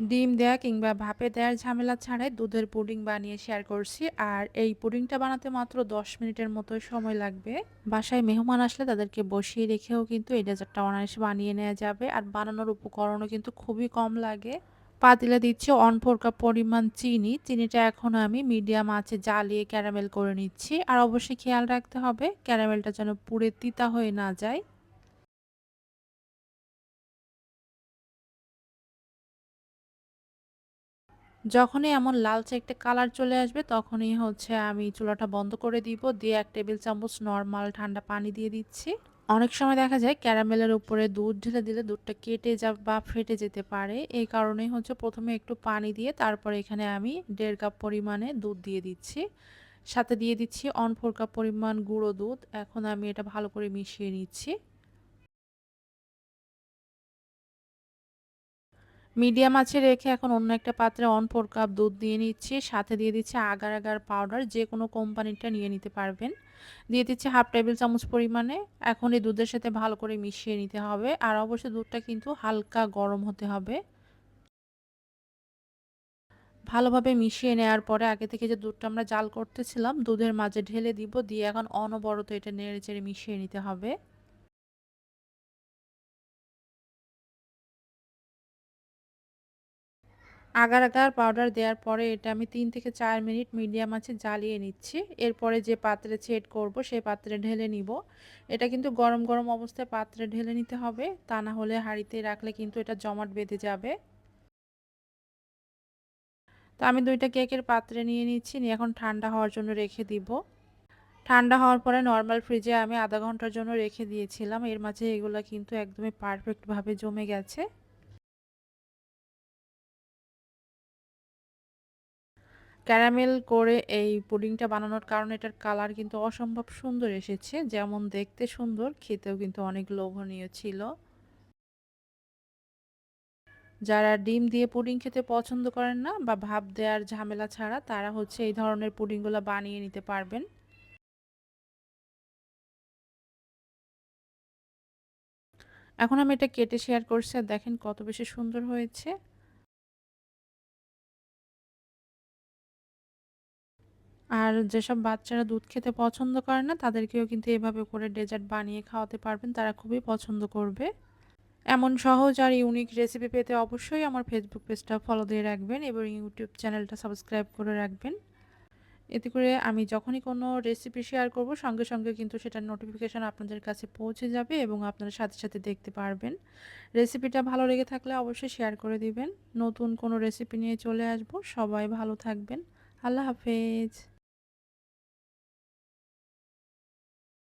ডিম দেয়া কিংবা ভাপে দেওয়ার ঝামেলা ছাড়াই দুধের পুডিং বানিয়ে শেয়ার করছি। আর এই পুডিংটা বানাতে মাত্র 10 মিনিটের মতো সময় লাগবে। বাসায় মেহমান আসলে তাদেরকে বসিয়ে রেখেও কিন্তু এই ডেজার্টটা অনায়াসে বানিয়ে নেওয়া যাবে। আর বানানোর উপকরণও কিন্তু খুবই কম লাগে। পাতিলে দিচ্ছি অন ফোর কাপ পরিমাণ চিনি। চিনিটা এখন আমি মিডিয়াম আছে জ্বালিয়ে ক্যারামেল করে নিচ্ছি। আর অবশ্যই খেয়াল রাখতে হবে ক্যারামেলটা যেন পুড়ে তিতা হয়ে না যায়। যখনই এমন লালচে একটা কালার চলে আসবে, তখনই হচ্ছে আমি চুলাটা বন্ধ করে দিব। দিয়ে এক টেবিল চামচ নর্মাল ঠান্ডা পানি দিয়ে দিচ্ছি। অনেক সময় দেখা যায় ক্যারামেলের উপরে দুধ ঢেলে দিলে দুধটা কেটে যা বা ফেটে যেতে পারে। এই কারণেই হচ্ছে প্রথমে একটু পানি দিয়ে তারপরে এখানে আমি দেড় কাপ পরিমাণে দুধ দিয়ে দিচ্ছি। সাথে দিয়ে দিচ্ছি অন ফোর কাপ পরিমাণ গুঁড়ো দুধ। এখন আমি এটা ভালো করে মিশিয়ে নিচ্ছি। মিডিয়াম আছে রেখে এখন অন্য একটা পাত্রে অন ফোর কাপ দুধ দিয়ে নিচ্ছি। সাথে দিয়ে দিচ্ছি আগার আগার পাউডার যে কোনো কোম্পানিটা নিয়ে নিতে পারবেন। দিয়ে দিচ্ছি হাফ টেবিল চামচ পরিমাণে। এখন এই দুধের সাথে ভালো করে মিশিয়ে নিতে হবে। আর অবশ্যই দুধটা কিন্তু হালকা গরম হতে হবে। ভালোভাবে মিশিয়ে নেওয়ার পরে আগে থেকে যে দুধটা আমরা জাল করতেছিলাম, দুধের মাঝে ঢেলে দিব। দিয়ে এখন অনবরত এটা নেড়ে চেড়ে মিশিয়ে নিতে হবে। আগার আগার পাউডার দেওয়ার পরে এটা আমি তিন থেকে চার মিনিট মিডিয়াম আছে জ্বালিয়ে নিচ্ছি। এরপরে যে পাত্রে ছেট করব, সেই পাত্রে ঢেলে নিব। এটা কিন্তু গরম গরম অবস্থায় পাত্রে ঢেলে নিতে হবে। তা না হলে হাঁড়িতে রাখলে কিন্তু এটা জমাট বেঁধে যাবে। তো আমি দুইটা কেকের পাত্রে নিয়ে নিচ্ছি, নিয়ে এখন ঠান্ডা হওয়ার জন্য রেখে দিব। ঠান্ডা হওয়ার পরে নর্মাল ফ্রিজে আমি আধা ঘণ্টার জন্য রেখে দিয়েছিলাম। এর মাঝে এগুলো কিন্তু একদমই পারফেক্টভাবে জমে গেছে। ক্যারামেল করে এই পুডিংটা বানানোর কারণে এটার কালার কিন্তু অসম্ভব সুন্দর এসেছে। যেমন দেখতে সুন্দর, খেতেও কিন্তু অনেক লোভনীয় ছিল। যারা ডিম দিয়ে পুডিং খেতে পছন্দ করেন না বা ভাব দেওয়ার ঝামেলা ছাড়া, তারা হচ্ছে এই ধরনের পুডিংগুলো বানিয়ে নিতে পারবেন। এখন আমি এটা কেটে শেয়ার করছি, আর দেখেন কত বেশি সুন্দর হয়েছে। আর যেসব বাচ্চারা দুধ খেতে পছন্দ করে না, তাদেরকেও কিন্তু এভাবে করে ডেজার্ট বানিয়ে খাওয়াতে পারবেন। তারা খুবই পছন্দ করবে। এমন সহজ আর ইউনিক রেসিপি পেতে অবশ্যই আমার ফেসবুক পেজটা ফলো দিয়ে রাখবেন এবং ইউটিউব চ্যানেলটা সাবস্ক্রাইব করে রাখবেন। এতে করে আমি যখনই কোনো রেসিপি শেয়ার করব, সঙ্গে সঙ্গে কিন্তু সেটার নোটিফিকেশান আপনাদের কাছে পৌঁছে যাবে এবং আপনারা সাথে সাথে দেখতে পারবেন। রেসিপিটা ভালো লেগে থাকলে অবশ্যই শেয়ার করে দিবেন। নতুন কোনো রেসিপি নিয়ে চলে আসব। সবাই ভালো থাকবেন। আল্লাহ হাফেজ।